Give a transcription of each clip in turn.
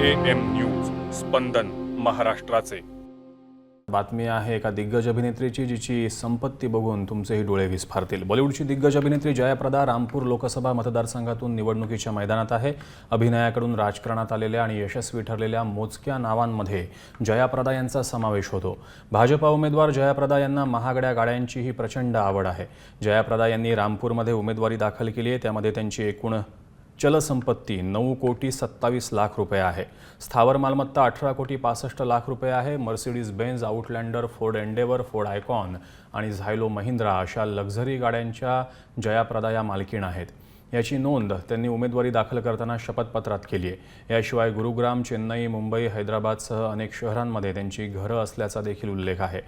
A M news स्पंदन महाराष्ट्राचे. बातमी आहे एका दिग्गज अभिनेत्रीची जिची संपत्ती बघून तुमचेही डोळे विस्फारतील. बॉलिवूडची दिग्गज अभिनेत्री जयाप्रदा रामपूर लोकसभा मतदारसंघातून निवडणुकीच्या मैदानात आहे. अभिनयाकडून राजकारणात आलेल्या आणि यशस्वी ठरलेल्या मोजक्या नावांमध्ये जयाप्रदा यांचा समावेश होतो. भाजपा उमेदवार जयाप्रदा यांना महागड्या गाड्यांचीही प्रचंड आवड आहे. जयाप्रदा यांनी रामपूरमध्ये उमेदवारी दाखल केली आहे. त्यामध्ये त्यांची एकूण चलसंपत्ती नऊ कोटी सत्तावीस लाख रुपये आहे. स्थावर मालमत्ता अठरा कोटी पासष्ट लाख रुपये आहे. Mercedes Benz Outlander Ford Endeavour Ford Ikon आणि झायलो महिंद्रा अशा लक्झरी गाड्यांच्या जयाप्रदा या मालकीण आहेत. याची नोंद त्यांनी उमेदवारी दाखल करताना शपथपत्रात केली आहे. याशिवाय गुरुग्राम चेन्नई मुंबई हैदराबादसह अनेक शहरांमध्ये त्यांची घरं असल्याचा देखील उल्लेख आहे.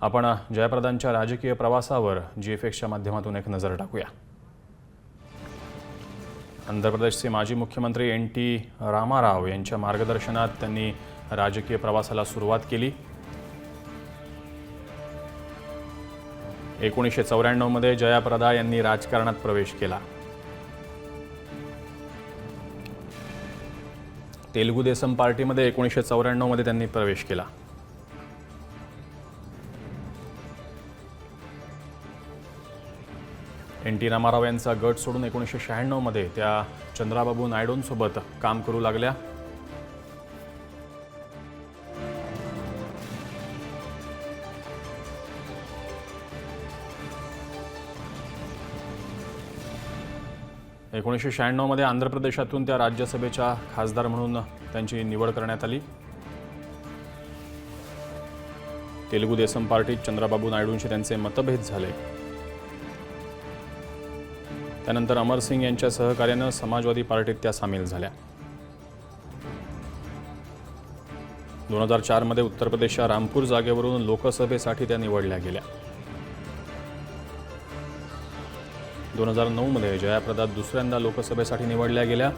आपण जयप्रदांच्या राजकीय प्रवासावर जी एफ एक्सच्या माध्यमातून एक नजर टाकूया. आंध्र प्रदेशचे माजी मुख्यमंत्री एन टी रामाराव यांच्या मार्गदर्शनात त्यांनी राजकीय प्रवासाला सुरुवात केली. एकोणीसशे चौऱ्याण्णवमध्ये जयाप्रदा यांनी राजकारणात प्रवेश केला. तेलुगू देसम पार्टीमध्ये एकोणीसशे चौऱ्याण्णवमध्ये त्यांनी प्रवेश केला. एन टी रामाराव यांचा गट सोडून एकोणीसशे शहाण्णवमध्ये त्या चंद्राबाबू नायडूंसोबत काम करू लागल्या. एकोणीसशे शहाण्णवमध्ये आंध्र प्रदेशातून त्या राज्यसभेच्या खासदार म्हणून त्यांची निवड करण्यात आली. तेलुगू देसम पार्टीत चंद्राबाबू नायडूंशी त्यांचे मतभेद झाले. त्यानंतर अमरसिंग यांच्या सहकार्यानं समाजवादी पार्टीत त्या सामील झाल्या. दोन हजार चारमध्ये उत्तर प्रदेशच्या रामपूर जागेवरून लोकसभेसाठी त्या निवडल्या गेल्या. दोन हजार नऊमध्ये जयाप्रदा दुसऱ्यांदा लोकसभेसाठी निवडल्या गेल्या.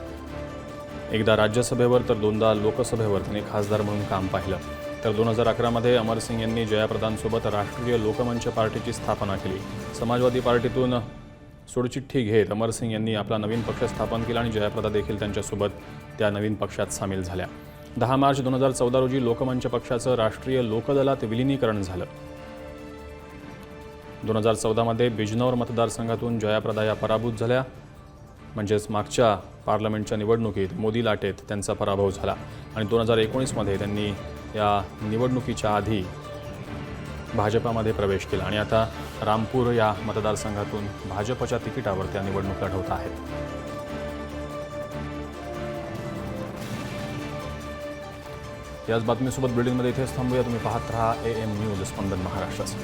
एकदा राज्यसभेवर तर दोनदा लोकसभेवर त्यांनी खासदार म्हणून काम पाहिलं. तर दोन हजार अकरामध्ये अमरसिंग यांनी जयाप्रदांसोबत राष्ट्रीय लोकमंच पार्टीची स्थापना केली. समाजवादी पार्टीतून सोडचिठ्ठी घेत अमरसिंग यांनी आपला नवीन पक्ष स्थापन केला आणि जयाप्रदा देखील त्यांच्यासोबत त्या नवीन पक्षात सामील झाल्या. दहा मार्च दोन हजार चौदा रोजी लोकमंच पक्षाचं राष्ट्रीय लोकदलात विलिनीकरण झालं. दोन हजार चौदामध्ये बिजनौर मतदारसंघातून जयाप्रदा या पराभूत झाल्या. म्हणजेच मागच्या पार्लमेंटच्या निवडणुकीत मोदी लाटेत त्यांचा पराभव झाला आणि दोन हजार एकोणीसमध्ये त्यांनी या निवडणुकीच्या आधी भाजपामध्ये प्रवेश केला. आणि आता रामपूर या मतदारसंघातून भाजपच्या तिकिटावर त्या निवडणूक लढवत आहेत. याच बातमीसोबत बिल्डिंगमध्ये इथेच थांबूया. तुम्ही पाहत राहा ए एम न्यूज स्पंदन महाराष्ट्राचं.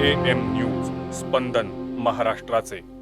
ए एम न्यूज स्पंदन महाराष्ट्राचे.